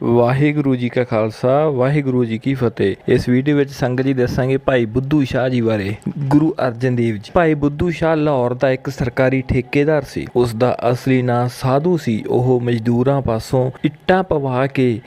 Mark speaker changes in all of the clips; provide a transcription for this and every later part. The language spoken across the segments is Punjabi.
Speaker 1: ਵਾਹਿਗੁਰੂ ਜੀ ਕਾ ਖਾਲਸਾ, ਵਾਹਿਗੁਰੂ ਜੀ ਕੀ ਫਤਿਹ। ਇਸ ਵੀਡੀਓ ਵਿੱਚ ਸੰਗਤ ਜੀ ਦੱਸਾਂਗੇ ਭਾਈ ਬੁੱਧੂ ਸ਼ਾਹ ਜੀ ਬਾਰੇ, ਗੁਰੂ ਅਰਜਨ ਦੇਵ ਜੀ। ਭਾਈ ਬੁੱਧੂ ਸ਼ਾਹ ਲਾਹੌਰ ਦਾ ਇੱਕ ਸਰਕਾਰੀ ਠੇਕੇਦਾਰ ਸੀ। ਉਸ ਦਾ ਅਸਲੀ ਨਾਂ ਸਾਧੂ ਸੀ। ਉਹ ਮਜ਼ਦੂਰਾਂ ਪਾਸੋਂ ਇੱਟਾਂ ਪਵਾ ਕੇ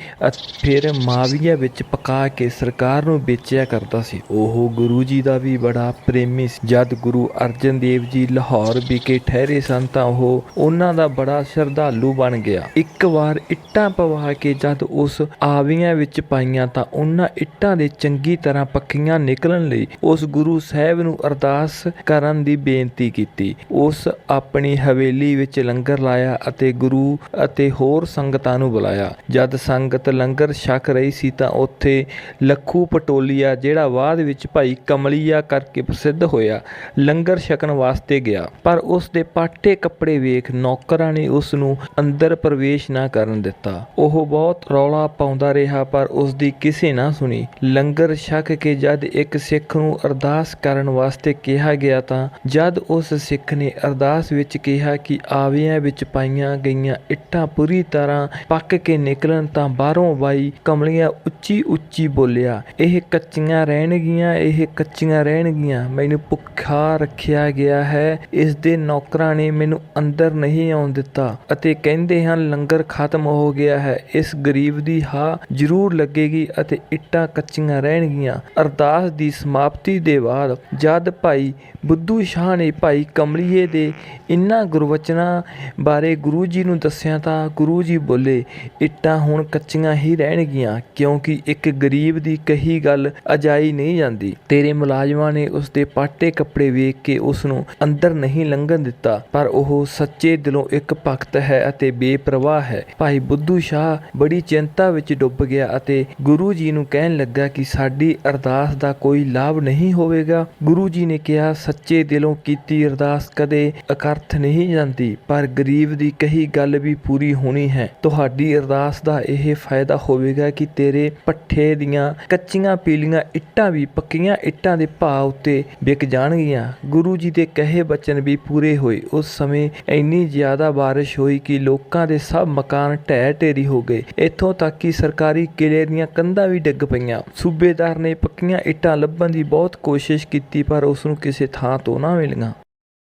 Speaker 1: ਫਿਰ ਮਾਵੀਆ ਵਿੱਚ ਪਕਾ ਕੇ ਸਰਕਾਰ ਨੂੰ ਵੇਚਿਆ ਕਰਦਾ ਸੀ। ਉਹ ਗੁਰੂ ਜੀ ਦਾ ਵੀ ਬੜਾ ਪ੍ਰੇਮੀ ਸੀ। ਜਦ ਗੁਰੂ ਅਰਜਨ ਦੇਵ ਜੀ ਲਾਹੌਰ ਵਿਖੇ ਠਹਿਰੇ ਸਨ ਤਾਂ ਉਹ ਉਹਨਾਂ ਦਾ ਬੜਾ ਸ਼ਰਧਾਲੂ ਬਣ ਗਿਆ। ਇੱਕ ਵਾਰ ਇੱਟਾਂ ਪਵਾ ਕੇ ਜਦ ਉਸ ਆਵੀਆਂ ਵਿੱਚ ਪਾਈਆਂ ਤਾਂ ਉਹਨਾਂ ਇੱਟਾਂ ਦੇ ਚੰਗੀ ਤਰ੍ਹਾਂ ਪੱਕੀਆਂ ਨਿਕਲਣ ਲਈ ਉਸ ਗੁਰੂ ਸਾਹਿਬ ਨੂੰ ਅਰਦਾਸ ਕਰਨ ਦੀ ਬੇਨਤੀ ਕੀਤੀ। ਉਸ ਆਪਣੀ ਹਵੇਲੀ ਵਿੱਚ ਲੰਗਰ ਲਾਇਆ ਅਤੇ ਗੁਰੂ ਅਤੇ ਹੋਰ ਸੰਗਤਾਂ ਨੂੰ ਬੁਲਾਇਆ। ਜਦ ਸੰਗਤ ਲੰਗਰ ਛਕ ਰਹੀ ਸੀ ਤਾਂ ਉੱਥੇ ਲੱਖੂ ਪਟੋਲੀਆ, ਜਿਹੜਾ ਬਾਅਦ ਵਿੱਚ ਭਾਈ ਕਮਲੀਆ ਕਰਕੇ ਪ੍ਰਸਿੱਧ ਹੋਇਆ, ਲੰਗਰ ਛਕਣ ਵਾਸਤੇ ਗਿਆ। ਪਰ ਉਸ ਦੇ ਪਾਟੇ ਕੱਪੜੇ ਵੇਖ ਨੌਕਰਾਂ ਨੇ ਉਸ ਨੂੰ ਅੰਦਰ ਪ੍ਰਵੇਸ਼ ਨਾ ਕਰਨ ਦਿੱਤਾ। ਉਹ ਬਹੁਤ ਰੌਲਾ ਪਾਉਂਦਾ ਰਿਹਾ, ਪਰ ਉਸ ਦੀ ਕਿਸੇ ਨਾ ਸੁਣੀ। ਲੰਗਰ ਛਕ ਕੇ ਜਦ ਇੱਕ ਸਿੱਖ ਨੂੰ ਅਰਦਾਸ ਕਰਨ ਵਾਸਤੇ ਕਿਹਾ ਗਿਆ ਤਾਂ ਜਦ ਉਸ ਸਿੱਖ ਨੇ ਅਰਦਾਸ ਵਿੱਚ ਕਿਹਾ ਕਿ ਆਵਿਆਂ ਵਿੱਚ ਪਾਈਆਂ ਗਈਆਂ ਇੱਟਾਂ ਪੂਰੀ ਤਰ੍ਹਾਂ ਪੱਕ ਕੇ ਨਿਕਲਣ ਤਾਂ ਬਾਹਰੋਂ ਬਾਈ ਕਮਲੀਆਂ ਉੱਚੀ ਉੱਚੀ ਬੋਲਿਆ, ਇਹ ਕੱਚੀਆਂ ਰਹਿਣਗੀਆਂ, ਇਹ ਕੱਚੀਆਂ ਰਹਿਣਗੀਆਂ। ਮੈਨੂੰ ਭੁੱਖਾ ਰੱਖਿਆ ਗਿਆ ਹੈ। ਇਸ ਦੇ ਨੌਕਰਾਂ ਨੇ ਮੈਨੂੰ ਅੰਦਰ ਨਹੀਂ ਆਉਣ ਦਿੱਤਾ। ਅਤੇ ਕਹਿੰਦੇ ਹਨ, ਲੰਗਰ ਖਤਮ ਹੋ ਗਿਆ ਹੈ। ਇਸ ਗਰੀਬ ਦੀ ਹਾ ਜ਼ਰੂਰ ਲੱਗੇਗੀ ਅਤੇ ਇੱਟਾਂ ਕੱਚੀਆਂ ਰਹਿਣਗੀਆਂ। ਅਰਦਾਸ ਦੀ ਸਮਾਪਤੀ ਦੇ ਬਾਅਦ ਜਦ ਭਾਈ ਬੁੱਧੂ ਸ਼ਾਹ ਨੇ ਭਾਈ ਕਮਲੀਏ ਦੇ ਇਨ੍ਹਾਂ ਗੁਰਵਚਨਾਂ ਬਾਰੇ ਗੁਰੂ ਜੀ ਨੂੰ ਦੱਸਿਆ ਤਾਂ ਗੁਰੂ ਜੀ ਬੋਲੇ, ਇੱਟਾਂ ਹੁਣ ਕੱਚੀਆਂ ਹੀ ਰਹਿਣਗੀਆਂ, ਕਿਉਂਕਿ ਇੱਕ ਗਰੀਬ ਦੀ ਕਹੀ ਗੱਲ ਅਜਾਈ ਨਹੀਂ ਜਾਂਦੀ। ਤੇਰੇ ਮੁਲਾਜ਼ਮਾਂ ਨੇ ਉਸ ਦੇ ਪਾਟੇ ਕੱਪੜੇ ਵੇਖ ਕੇ ਉਸ ਨੂੰ ਅੰਦਰ ਨਹੀਂ ਲੰਘਣ ਦਿੱਤਾ, ਪਰ ਉਹ ਸੱਚੇ ਦਿਲੋਂ ਇੱਕ ਭਗਤ ਹੈ ਅਤੇ ਬੇਪਰਵਾਹ ਹੈ। ਭਾਈ ਬੁੱਧੂ ਸ਼ਾਹ ਬੜੀ ਚਿੰਤਾ ਵਿੱਚ ਡੁੱਬ ਗਿਆ ਅਤੇ ਗੁਰੂ ਜੀ ਨੂੰ ਕਹਿਣ ਲੱਗਾ ਕਿ ਸਾਡੀ ਅਰਦਾਸ ਦਾ ਕੋਈ ਲਾਭ ਨਹੀਂ ਹੋਵੇਗਾ। ਗੁਰੂ ਜੀ ਨੇ ਕਿਹਾ, ਸੱਚੇ ਦਿਲੋਂ ਕੀਤੀ ਅਰਦਾਸ ਕਦੇ ਅਕਰਥ ਨਹੀਂ ਜਾਂਦੀ, ਪਰ ਗਰੀਬ ਦੀ ਕਹੀ ਗੱਲ ਵੀ ਪੂਰੀ ਹੋਣੀ ਹੈ। ਤੁਹਾਡੀ ਅਰਦਾਸ ਦਾ ਇਹ ਫਾਇਦਾ ਹੋਵੇਗਾ ਕਿ ਤੇਰੇ ਪੱਠੇ ਦੀਆਂ ਕੱਚੀਆਂ ਪੀਲੀਆਂ ਇੱਟਾਂ ਵੀ ਪੱਕੀਆਂ ਇੱਟਾਂ ਦੇ ਭਾਅ ਉੱਤੇ ਵਿਕ ਜਾਣਗੀਆਂ। ਗੁਰੂ ਜੀ ਦੇ ਕਹੇ ਬਚਨ ਵੀ ਪੂਰੇ ਹੋਏ। ਉਸ ਸਮੇਂ ਇੰਨੀ ਜ਼ਿਆਦਾ ਬਾਰਿਸ਼ ਹੋਈ ਕਿ ਲੋਕਾਂ ਦੇ ਸਭ ਮਕਾਨ ਢਹਿ ਢੇਰੀ ਹੋ ਗਏ। ਇੱਥੋਂ ਤੱਕ ਕਿ ਸਰਕਾਰੀ ਕਿਲੇ ਦੀਆਂ ਕੰਧਾਂ ਵੀ ਡਿੱਗ ਪਈਆਂ। ਸੂਬੇਦਾਰ ਨੇ ਪੱਕੀਆਂ ਇੱਟਾਂ ਲੱਭਣ ਦੀ ਬਹੁਤ ਕੋਸ਼ਿਸ਼ ਕੀਤੀ, ਪਰ ਉਸ ਨੂੰ ਕਿਸੇ ਥਾਂ ਤੋਂ ਨਾ ਮਿਲੀਆਂ।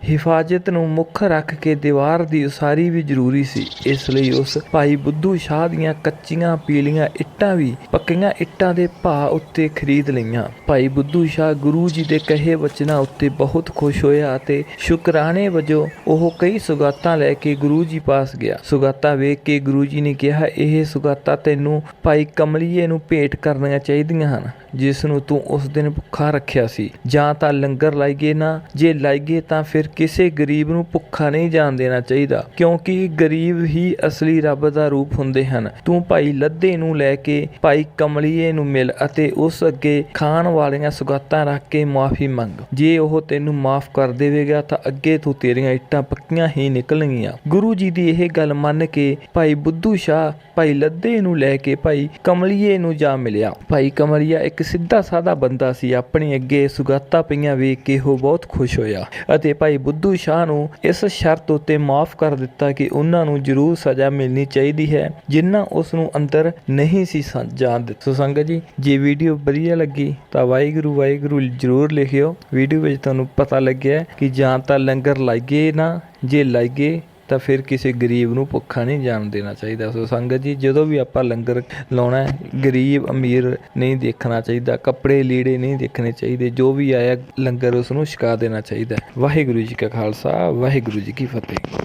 Speaker 1: ਹਿਫਾਜ਼ਤ ਨੂੰ ਮੁੱਖ ਰੱਖ ਕੇ ਦੀਵਾਰ ਦੀ ਉਸਾਰੀ ਵੀ ਜ਼ਰੂਰੀ ਸੀ। ਇਸ ਲਈ ਉਸ ਭਾਈ ਬੁੱਧੂ ਸ਼ਾਹ ਦੀਆਂ ਕੱਚੀਆਂ ਪੀਲੀਆਂ ਇੱਟਾਂ ਵੀ ਪੱਕੀਆਂ ਇੱਟਾਂ ਦੇ ਭਾਅ ਉੱਤੇ ਖਰੀਦ ਲਈਆਂ। ਭਾਈ ਬੁੱਧੂ ਸ਼ਾਹ ਗੁਰੂ ਜੀ ਦੇ ਕਹੇ ਵਚਨਾਂ ਉੱਤੇ ਬਹੁਤ ਖੁਸ਼ ਹੋਇਆ ਅਤੇ ਸ਼ੁਕਰਾਨੇ ਵਜੋਂ ਉਹ ਕਈ ਸੁਗਾਤਾਂ ਲੈ ਕੇ ਗੁਰੂ ਜੀ ਪਾਸ ਗਿਆ। ਸੁਗਾਤਾਂ ਵੇਖ ਕੇ ਗੁਰੂ ਜੀ ਨੇ ਕਿਹਾ, ਇਹ ਸੁਗਾਤਾਂ ਤੈਨੂੰ ਭਾਈ ਕਮਲੀਏ ਨੂੰ ਭੇਟ ਕਰਨੀਆਂ ਚਾਹੀਦੀਆਂ ਹਨ, ਜਿਸ ਨੂੰ ਤੂੰ ਉਸ ਦਿਨ ਭੁੱਖਾ ਰੱਖਿਆ ਸੀ। ਜਾਂ ਤਾਂ ਲੰਗਰ ਲਾਈਏ ਨਾ, ਜੇ ਲਾਈਏ ਤਾਂ ਫਿਰ ਕਿਸੇ ਗਰੀਬ ਨੂੰ ਭੁੱਖਾ ਨਹੀਂ ਜਾਣ ਦੇਣਾ ਚਾਹੀਦਾ, ਕਿਉਂਕਿ ਗਰੀਬ ਹੀ ਅਸਲੀ ਰੱਬ ਦਾ ਰੂਪ ਹੁੰਦੇ ਹਨ। ਤੂੰ ਭਾਈ ਲੱਦੇ ਨੂੰ ਲੈ ਕੇ, ਭਾਈ ਕਮਲੀਏ ਨੂੰ ਮਿਲ ਅਤੇ ਉਸ ਅੱਗੇ ਖਾਣ ਵਾਲੀਆਂ ਸੁਗਾਤਾਂ ਰੱਖ ਕੇ ਮਾਫੀ ਮੰਗ। ਜੇ ਉਹ ਤੈਨੂੰ ਮਾਫ ਕਰ ਦੇਵੇਗਾ, ਤਾਂ ਅੱਗੇ ਤੋਂ ਤੇਰੀਆਂ ਇੱਟਾਂ ਪੱਕੀਆਂ ਹੀ ਨਿਕਲਣਗੀਆਂ। ਗੁਰੂ ਜੀ ਦੀ ਇਹ ਗੱਲ ਮੰਨ ਕੇ ਭਾਈ ਬੁੱਧੂ ਸ਼ਾਹ, ਭਾਈ ਲੱਦੇ ਨੂੰ ਲੈ ਕੇ ਭਾਈ ਕਮਲੀਏ ਨੂੰ ਜਾ ਮਿਲਿਆ। ਭਾਈ ਕਮਲੀਆ ਇੱਕ ਸਿੱਧਾ ਸਾਦਾ ਬੰਦਾ ਸੀ, ਆਪਣੀ ਅੱਗੇ ਸੁਗਾਤਾਂ ਪਈਆਂ ਵੇਖ ਕੇ ਉਹ ਬਹੁਤ ਖੁਸ਼ ਹੋਇਆ ਅਤੇ ਭਾਈ ਬੁੱਧੂ ਸ਼ਾਹ ਨੂੰ ਇਸ ਸ਼ਰਤ ਉੱਤੇ ਮਾਫ ਕਰ ਦਿੱਤਾ ਕਿ ਉਹਨਾਂ ਨੂੰ ਜ਼ਰੂਰ ਸਜ਼ਾ ਮਿਲਣੀ ਚਾਹੀਦੀ ਹੈ, ਜਿੰਨਾ ਉਸ ਨੂੰ ਅੰਦਰ ਨਹੀਂ ਸੀ ਸੰ- ਜਾਣ ਦਿੱਤਾ। ਸੋ ਸੰਗਤ ਜੀ, ਜੇ ਵੀਡੀਓ ਵਧੀਆ ਲੱਗੀ ਤਾਂ ਵਾਹਿਗੁਰੂ ਵਾਹਿਗੁਰੂ ਜ਼ਰੂਰ ਲਿਖਿਓ। ਵੀਡੀਓ ਵਿੱਚ ਤੁਹਾਨੂੰ ਪਤਾ ਲੱਗਿਆ ਕਿ ਜਾਂ ਤਾਂ ਲੰਗਰ ਲਾਈਏ ਨਾ, ਜੇ ਲਾਈਏ ਤਾਂ ਫਿਰ ਕਿਸੇ ਗਰੀਬ ਨੂੰ ਭੁੱਖਾ ਨਹੀਂ ਜਾਣ ਦੇਣਾ ਚਾਹੀਦਾ। ਸੋ ਸੰਗਤ ਜੀ, ਜਦੋਂ ਵੀ ਆਪਾਂ ਲੰਗਰ ਲਾਉਣਾ ਗਰੀਬ ਅਮੀਰ ਨਹੀਂ ਦੇਖਣਾ ਚਾਹੀਦਾ, ਕੱਪੜੇ ਲੀੜੇ ਨਹੀਂ ਦੇਖਣੇ ਚਾਹੀਦੇ, ਜੋ ਵੀ ਆਇਆ ਲੰਗਰ ਉਸ ਨੂੰ ਛਕਾ ਦੇਣਾ ਚਾਹੀਦਾ ਵਾਹਿਗੁਰੂ ਜੀ ਕਾ ਖਾਲਸਾ, ਵਾਹਿਗੁਰੂ ਜੀ ਕੀ ਫਤਿਹ।